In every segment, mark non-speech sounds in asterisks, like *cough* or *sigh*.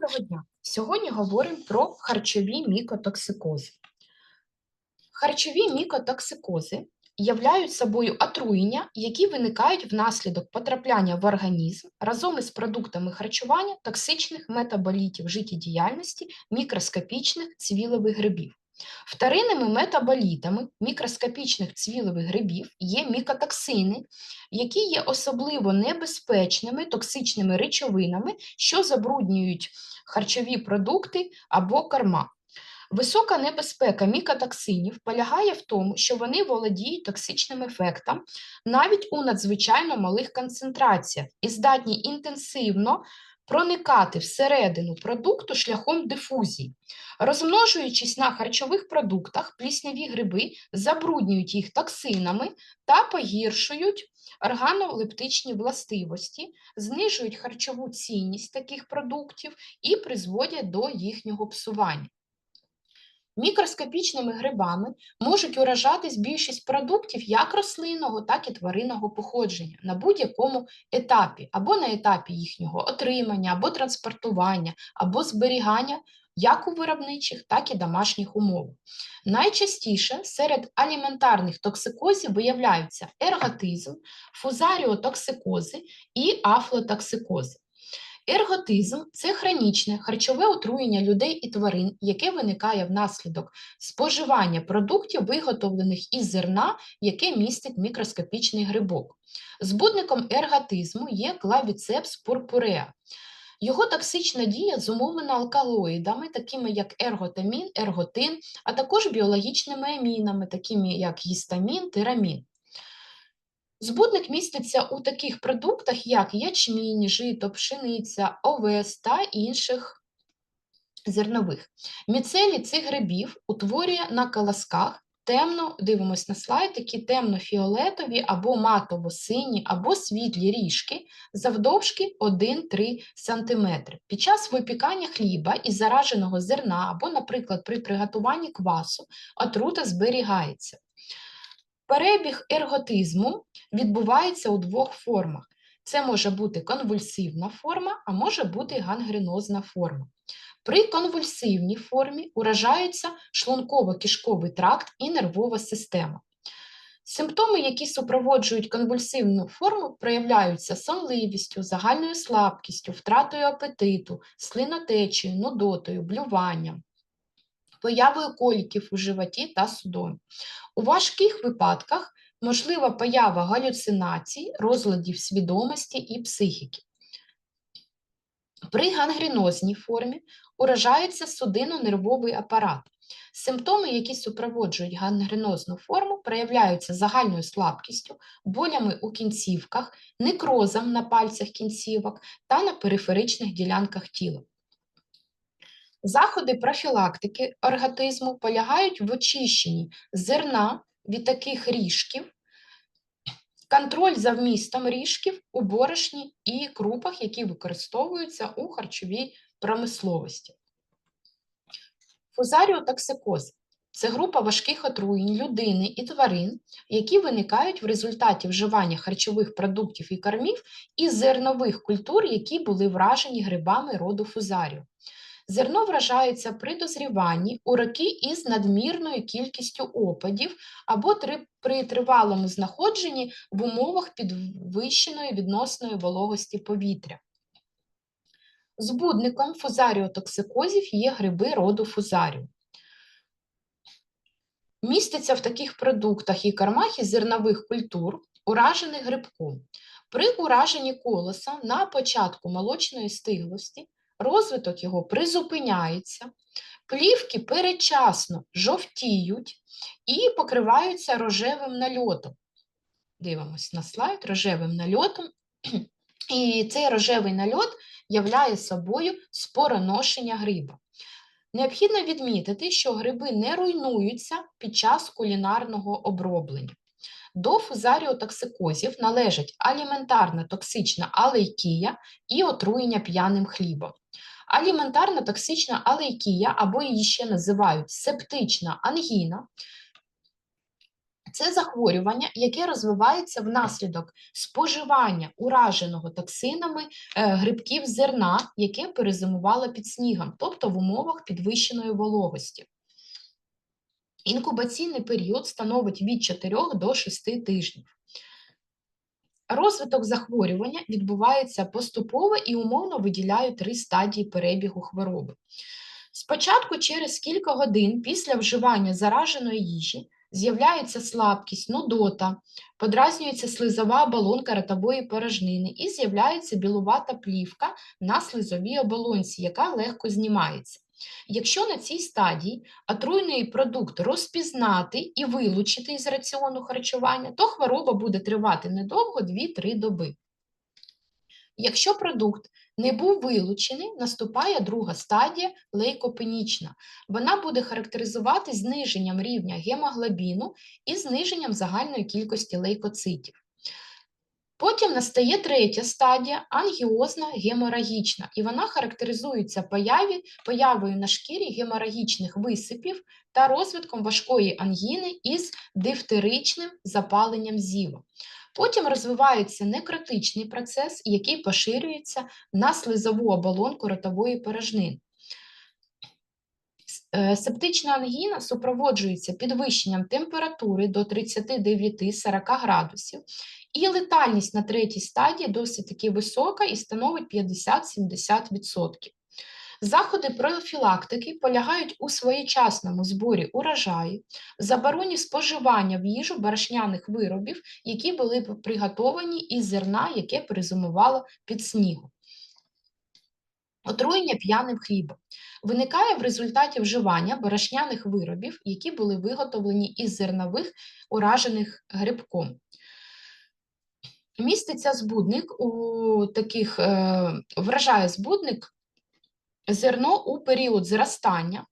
Доброго дня! Сьогодні говоримо про харчові мікотоксикози. Харчові мікотоксикози являють собою отруєння, які виникають внаслідок потрапляння в організм разом із продуктами харчування токсичних метаболітів життєдіяльності мікроскопічних цвілових грибів. Вторинними метаболітами мікроскопічних цвілових грибів є мікотоксини, які є особливо небезпечними токсичними речовинами, що забруднюють харчові продукти або корма. Висока небезпека мікотоксинів полягає в тому, що вони володіють токсичним ефектом навіть у надзвичайно малих концентраціях і здатні інтенсивно проникати всередину продукту шляхом дифузії. Розмножуючись на харчових продуктах, плісняві гриби забруднюють їх токсинами та погіршують органолептичні властивості, знижують харчову цінність таких продуктів і призводять до їхнього псування. Мікроскопічними грибами можуть уражатись більшість продуктів як рослинного, так і тваринного походження на будь-якому етапі, або на етапі їхнього отримання, або транспортування, або зберігання як у виробничих, так і домашніх умовах. Найчастіше серед аліментарних токсикозів виявляються ерготизм, фузаріотоксикози і афлотоксикози. Ерготизм це хронічне харчове отруєння людей і тварин, яке виникає внаслідок споживання продуктів, виготовлених із зерна, яке містить мікроскопічний грибок. Збудником ерготизму є клавіцепс пурпуреа. Його токсична дія зумовлена алкалоїдами, такими як ерготамін, ерготин, а також біологічними амінами, такими як гістамін, тирамін. Збудник міститься у таких продуктах, як ячмінь, жито, пшениця, овес та інших зернових. Міцелій цих грибів утворює на колосках темно, дивимось на слайд, такі темно-фіолетові або матово-сині, або світлі ріжки завдовжки 1-3 см. Під час випікання хліба із зараженого зерна або, наприклад, при приготуванні квасу отрута зберігається. Перебіг ерготизму відбувається у двох формах. Це може бути конвульсивна форма, а може бути гангренозна форма. При конвульсивній формі уражаються шлунково-кишковий тракт і нервова система. Симптоми, які супроводжують конвульсивну форму, проявляються сонливістю, загальною слабкістю, втратою апетиту, слинотечею, нудотою, блюванням, появою коліків у животі та судомі. У важких випадках можлива поява галюцинацій, розладів свідомості і психіки. При гангренозній формі уражається судинно-нервовий апарат. Симптоми, які супроводжують гангренозну форму, проявляються загальною слабкістю, болями у кінцівках, некрозом на пальцях кінцівок та на периферичних ділянках тіла. Заходи профілактики оргатизму полягають в очищенні зерна від таких ріжків, контроль за вмістом ріжків у борошні і крупах, які використовуються у харчовій промисловості. Фузаріотоксикоз це група важких отруєнь людини і тварин, які виникають в результаті вживання харчових продуктів і кормів із зернових культур, які були вражені грибами роду фузарію. Зерно вражається при дозріванні у роки із надмірною кількістю опадів або при тривалому знаходженні в умовах підвищеної відносної вологості повітря. Збудником фузаріотоксикозів є гриби роду фузарію. Міститься в таких продуктах і кормах із зернових культур, уражених грибком. При ураженні колоса на початку молочної стиглості розвиток його призупиняється, плівки передчасно жовтіють і покриваються рожевим нальотом. Дивимось на слайд рожевим нальотом. І цей рожевий нальот являє собою спороношення гриба. Необхідно відмітити, що гриби не руйнуються під час кулінарного оброблення. До фузаріотоксикозів належать аліментарна токсична алейкія і отруєння п'яним хлібом. Аліментарна токсична алейкія, або її ще називають септична ангіна, Це захворювання, яке розвивається внаслідок споживання ураженого токсинами е, грибків зерна, яке перезимувало під снігом, тобто в умовах підвищеної вологості. Інкубаційний період становить від 4 до 6 тижнів. Розвиток захворювання відбувається поступово і умовно виділяють три стадії перебігу хвороби. Спочатку, через кілька годин після вживання зараженої їжі, з'являється слабкість, нудота, подразнюється слизова оболонка ротової порожнини і з'являється білувата плівка на слизовій оболонці, яка легко знімається. Якщо на цій стадії отруйний продукт розпізнати і вилучити із раціону харчування, то хвороба буде тривати недовго 2-3 доби. Якщо продукт не був вилучений, наступає друга стадія лейкопенічна. Вона буде характеризувати зниженням рівня гемоглобіну і зниженням загальної кількості лейкоцитів. Потім настає третя стадія ангіозна геморагічна, і вона характеризується появі, появою на шкірі геморагічних висипів та розвитком важкої ангіни із дифтеричним запаленням зіва. Потім розвивається некротичний процес, який поширюється на слизову оболонку ротової порожнини. Е, септична ангіна супроводжується підвищенням температури до 39-40 градусів, і летальність на третій стадії досить таки висока і становить 50-70%. Заходи профілактики полягають у своєчасному зборі урожаю, забороні споживання в їжу барашняних виробів, які були приготовані із зерна, яке призумувало під снігом. Отруєння п'яним хлібом виникає в результаті вживання борошняних виробів, які були виготовлені із зернових, уражених грибком. Міститься збудник у таких е, вражає збудник зерно у період зростання,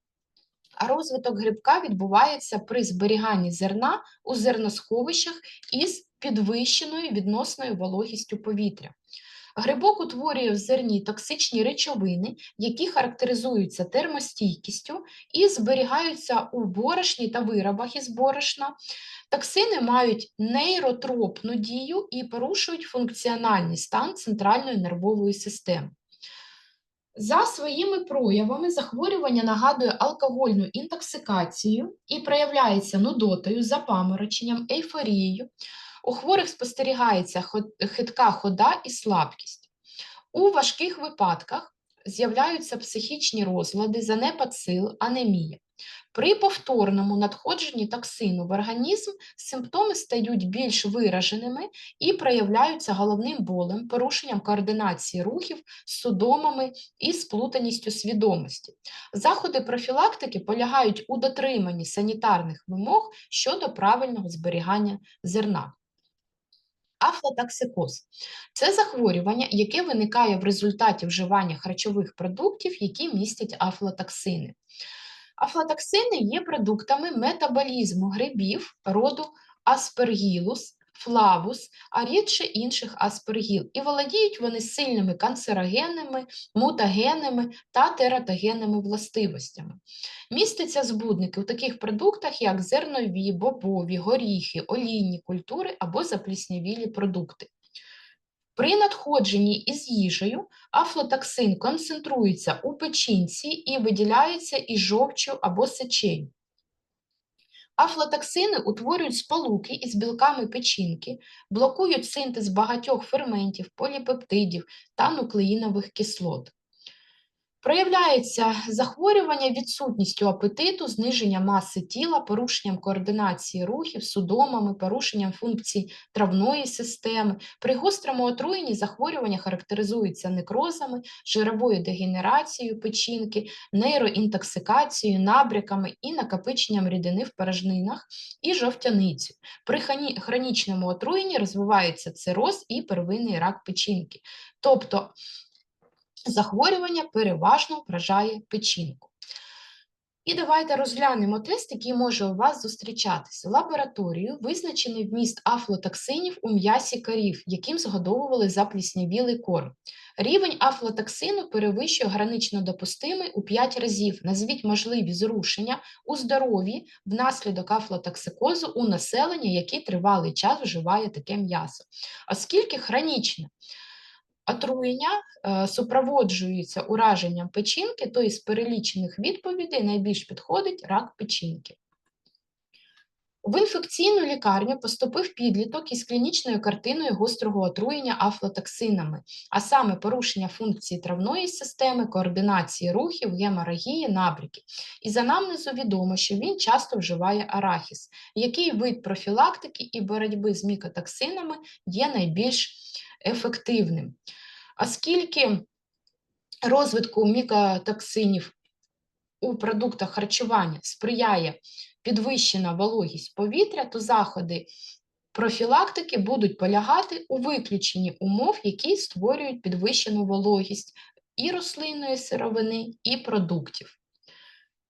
а розвиток грибка відбувається при зберіганні зерна у зерносховищах із підвищеною відносною вологістю повітря. Грибок утворює в зерні токсичні речовини, які характеризуються термостійкістю і зберігаються у борошні та виробах із борошна. Токсини мають нейротропну дію і порушують функціональний стан центральної нервової системи. За своїми проявами захворювання нагадує алкогольну інтоксикацію і проявляється нудотою, запамороченням, ейфорією. У хворих спостерігається хитка хода і слабкість. У важких випадках з'являються психічні розлади, занепад сил, анемія. При повторному надходженні токсину в організм симптоми стають більш вираженими і проявляються головним болем, порушенням координації рухів, судомами і сплутаністю свідомості. Заходи профілактики полягають у дотриманні санітарних вимог щодо правильного зберігання зерна. Афлотоксикоз це захворювання, яке виникає в результаті вживання харчових продуктів, які містять афлотоксини. Афлотоксини є продуктами метаболізму грибів роду аспергілус, флавус, а рідше інших аспергіл, і володіють вони сильними канцерогенними, мутагенними та тератогенними властивостями. Містяться збудники у таких продуктах, як зернові, бобові, горіхи, олійні культури або запліснявілі продукти. При надходженні із їжею афлотоксин концентрується у печінці і виділяється із жовчю або сечею. Афлотоксини утворюють сполуки із білками печінки, блокують синтез багатьох ферментів, поліпептидів та нуклеїнових кислот. Проявляється захворювання відсутністю апетиту, зниження маси тіла, порушенням координації рухів, судомами, порушенням функцій травної системи. При гострому отруєнні захворювання характеризуються некрозами, жировою дегенерацією печінки, нейроінтоксикацією, набряками і накопиченням рідини в порожнинах і жовтяницю. При хронічному отруєнні розвивається цироз і первинний рак печінки. Тобто захворювання переважно вражає печінку. І давайте розглянемо тест, який може у вас зустрічатися. Лабораторію визначений вміст афлотоксинів у м'ясі корів, яким згодовували запліснявілий корм. Рівень афлотоксину перевищує гранично допустимий у 5 разів. Назвіть можливі зрушення у здоров'ї внаслідок афлотоксикозу у населення, який тривалий час вживає таке м'ясо. Оскільки хронічне отруєння е, супроводжується ураженням печінки, то із перелічених відповідей найбільш підходить рак печінки. В інфекційну лікарню поступив підліток із клінічною картиною гострого отруєння афлотоксинами, а саме порушення функції травної системи, координації рухів, геморагії, набріки. Із анамнезу відомо, що він часто вживає арахіс. Який вид профілактики і боротьби з мікотоксинами є найбільш ефективним? Оскільки розвитку мікотоксинів у продуктах харчування сприяє підвищена вологість повітря, то заходи профілактики будуть полягати у виключенні умов, які створюють підвищену вологість і рослинної сировини, і продуктів.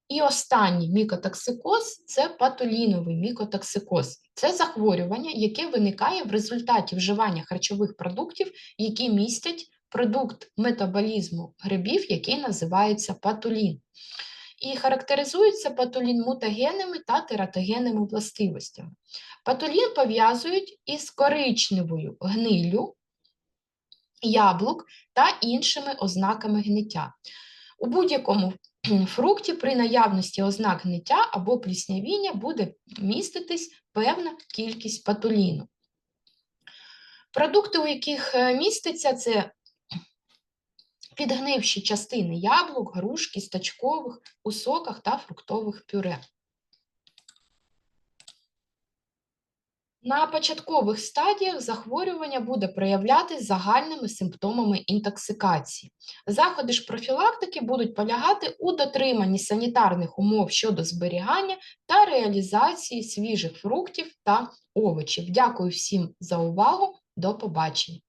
І останній мікотоксикоз це патоліновий мікотоксикоз. Це захворювання, яке виникає в результаті вживання харчових продуктів, які містять продукт метаболізму грибів, який називається патолін і характеризується патолін мутагенними та тератогенними властивостями. Патолін пов'язують із коричневою гниллю, яблук та іншими ознаками гниття. У будь-якому *clears throat* фрукті при наявності ознак гниття або пліснявіння буде міститись певна кількість патоліну. Продукти, у яких е, міститься, це підгнивші частини яблук, груш, кісточкових у соках та фруктових пюре. На початкових стадіях захворювання буде проявлятися загальними симптомами інтоксикації. Заходи ж профілактики будуть полягати у дотриманні санітарних умов щодо зберігання та реалізації свіжих фруктів та овочів. Дякую всім за увагу. До побачення!